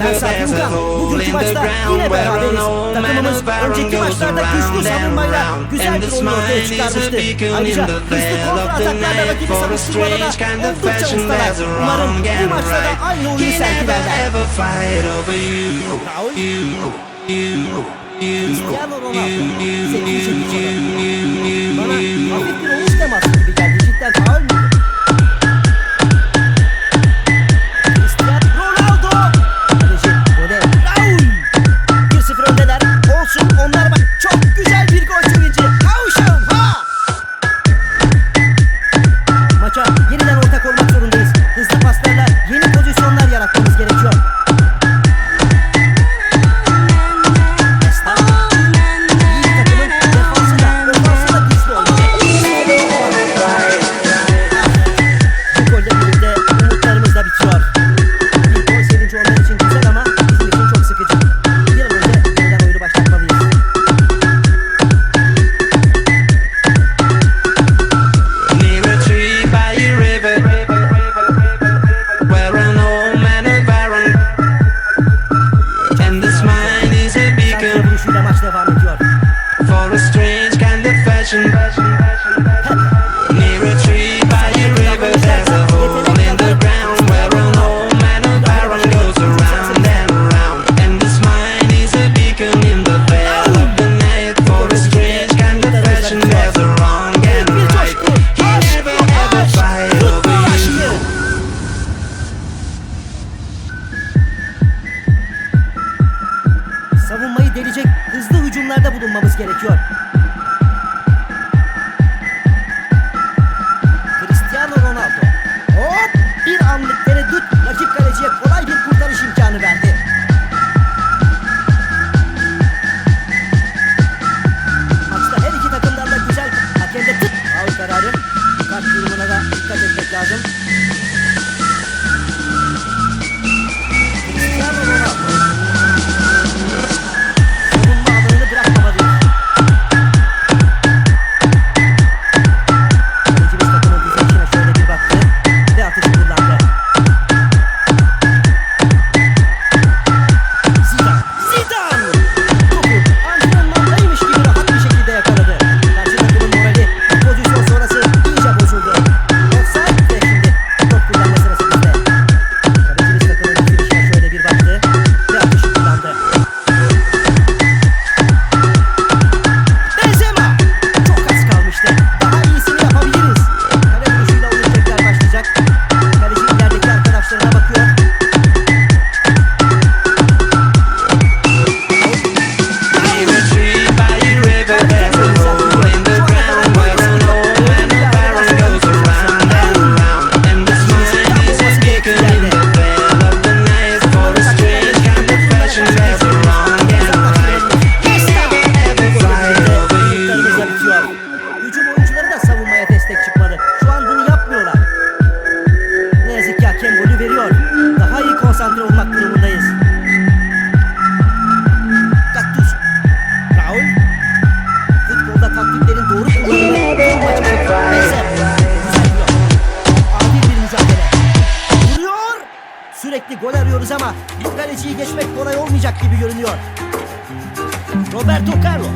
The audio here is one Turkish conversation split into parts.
Ersak Yukan bugünkü maçta yine beraberiz. Takımımız önceki maçlarda güçlü savunmayla güzel bir oyun ortaya çıkarmıştı. Ayrıca güçlü kontra ataklarla rakibi savuşturmada da oldukça ustalar. Umarım bu maçta da aynı oyunu sergilerler. Raul, Cristiano Ronaldo, sevgili çekici imagine, imagine. Bak gibi görünüyor. Roberto Carlos.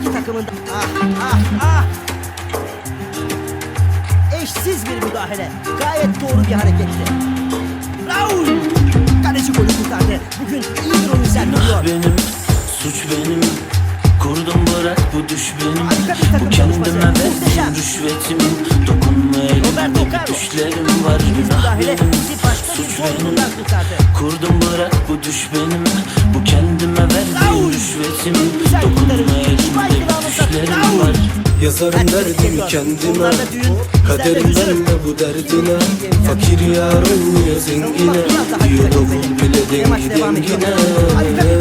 İki takımın da... Ah, ah, ah. Eşsiz bir müdahale. Gayet doğru bir hareketti. Raul! Kaleci golü kurtardı. Bugün iyi bir oyun sergiliyor. Ah benim, suç benim. Kurdum bırak bu düş benim Bu kendime verdiğim rüşvetim. Dokunma elime düşlerim var Günah benim, suç benim. Kurdum bırak bu düş benim Bu kendime verdiğim rüşvetim. Dokunma elime Yazarım derdimi kendime. Kaderimden de bu derdine. Fakir yar olmuyor zengine. Diyor davul bile dengi dengine.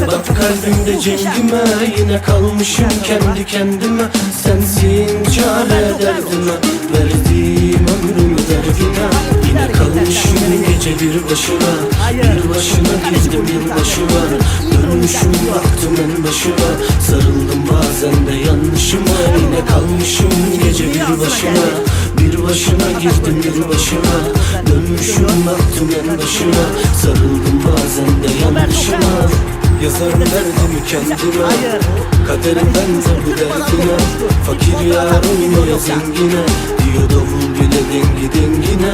Bak kalbimde cengime Yine kalmışım kendi kendime. Sensin çare derdime Verdiğim ömrümü derdine Kalmışım gece bir başıma Bir başına girdim bir başıma. Dönmüşüm baktım en başıma Sarıldım bazen de yanlışıma. Yine kalmışım gece bir başıma Bir başına girdim bir başıma. Dönmüşüm baktım en başıma Sarıldım bazen de yanlışıma. Yazarım derdimi kendime Kaderimden de bu Fakir yarım ya zengine Diyor davul bile dengi dengine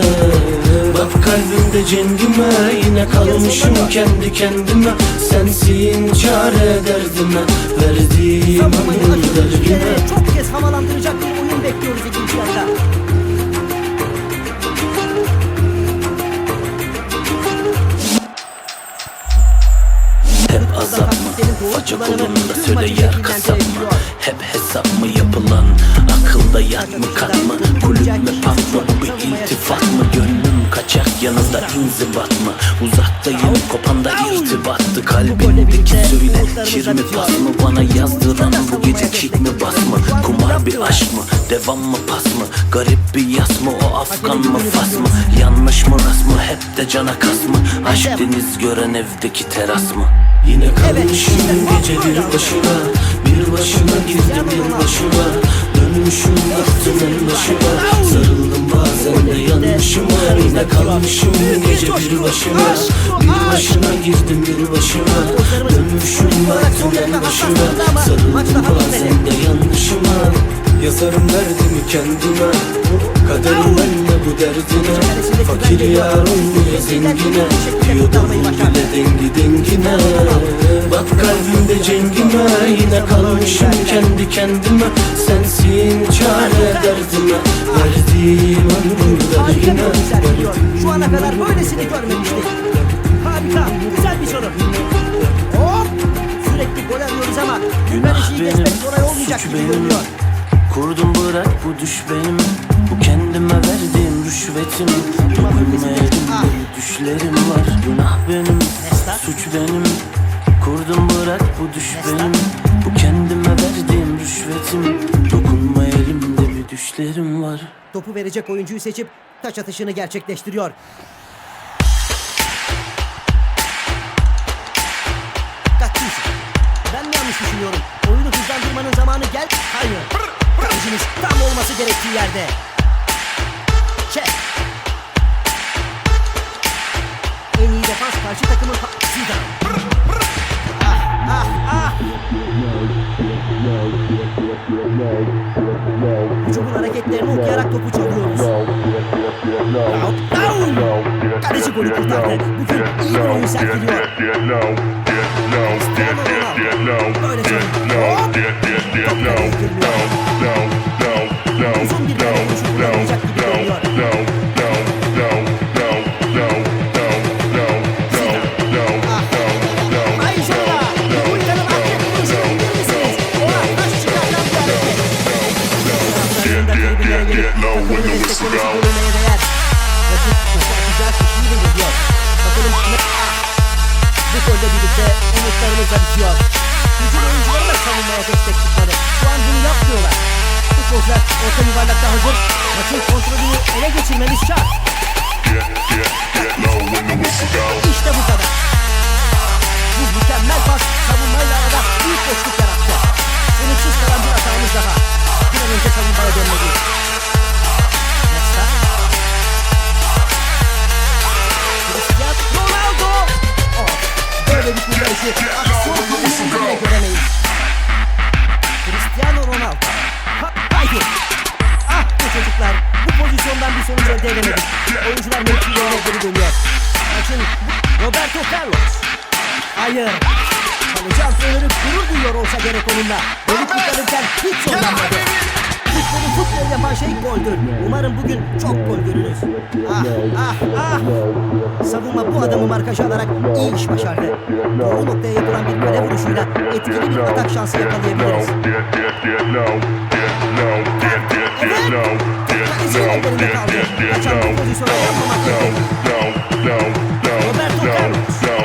Bak kalbimde cengime Yine kalmışım kendi kendime Sensin çare derdime Verdiğim derdine ve çok kez havalandıracak bir oyun bekliyoruz ikinci yarıda. Hep azap mı? Faça kolunda söyle yer kasap mı? Hep hesap mı yapılan? Akılda yat mı kat yanında inzibat mı? Uzaktayım kopanda irtibattı Kalbindeki söyle kir mi pas mı? Bana yazdıran bu gece kick mi bas mı? Kumar bir aşk mı? Devam mı pas mı? Garip bir yas mı? O Afgan mı fas mı? Yanlış mı ras mı? Hep de cana kas mı? Aşk deniz gören evdeki teras mı? Yine kalmışım gece bir başına Bir başına girdim bir başına Dönmüşüm baktım en başıma Sarıldım bazen de yanlışıma Yine kalmışım gece bir başına Bir başına girdim bir başına Dönmüşüm baktım en başıma. Sarıldım bazen de yanlışıma. Yazarım derdimi kendime. Kaderimden de bu derdine. Fakir yar olmuyor zengine. Diyor davul bile dengi dengine. Bak kalbimde cengime. Yine kalmışım kendi kendime. Sensin çare derdime. Ömrüm Harika bir derdine oyun sergiliyor. Şu ana kadar böylesini görmemiştik. Harika, güzel bir soru. Hop! Sürekli gol arıyoruz ama Günah benim, geçmek kolay olmayacak gibi görünüyor. Kurdum bırak bu düş benim Bu kendime verdiğim rüşvetim Dokunmayayım Ah. düşlerim var Günah benim, Nesta. suç benim Kurdum bırak bu düş benim Topu verecek oyuncuyu seçip taç atışını gerçekleştiriyor. Gattuso. Ben mi yanlış düşünüyorum? Oyunu hızlandırmanın zamanı gel. Hayır. Kalecimiz tam olması gerektiği yerde. Çek. En iyi defans karşı takımın Zidane. Ah, ah, ah. Hücumun hareketlerini okuyarak topu çalıyoruz. Kaleci golü kurtardı. Bugün iyi bir oyun sergiliyor. Böyle çalın. Hop. Top kaleye girmiyor. Uzun bir kale vuruşu kullanılacak gibi Golle birlikte umutlarımız da bitiyor. Hücum oyuncuları da savunmaya destek çıkmadı. Şu an bunu yapmıyorlar. Futbolcular orta yuvarlakta hazır. Maçın kontrolünü ele geçirmemiz şart. İşte bu kadar. Bu mükemmel pas savunmayla arada büyük boşluk. Çocuklar. Bu pozisyondan bir sonuç elde edemedik. Oyuncular mevkilerine geri dönüyor. Maçın Roberto Carlos. Hayır. Kaleci antrenörü gurur duyuyor olsa gerek onunla. Golü kurtarırken hiç zorlanmadı. Futbolu futbol yapan şey goldür. Umarım bugün çok gol görürüz. Ah ah ah. Savunma bu adamı markaja alarak iyi iş başardı. Doğru noktaya yapılan bir kale vuruşuyla etkili bir atak şansı yakalayabiliriz. Kalecinin ellerinde kaldı. Kaçan bu pozisyona yapmamak gerek. Roberto Carlos.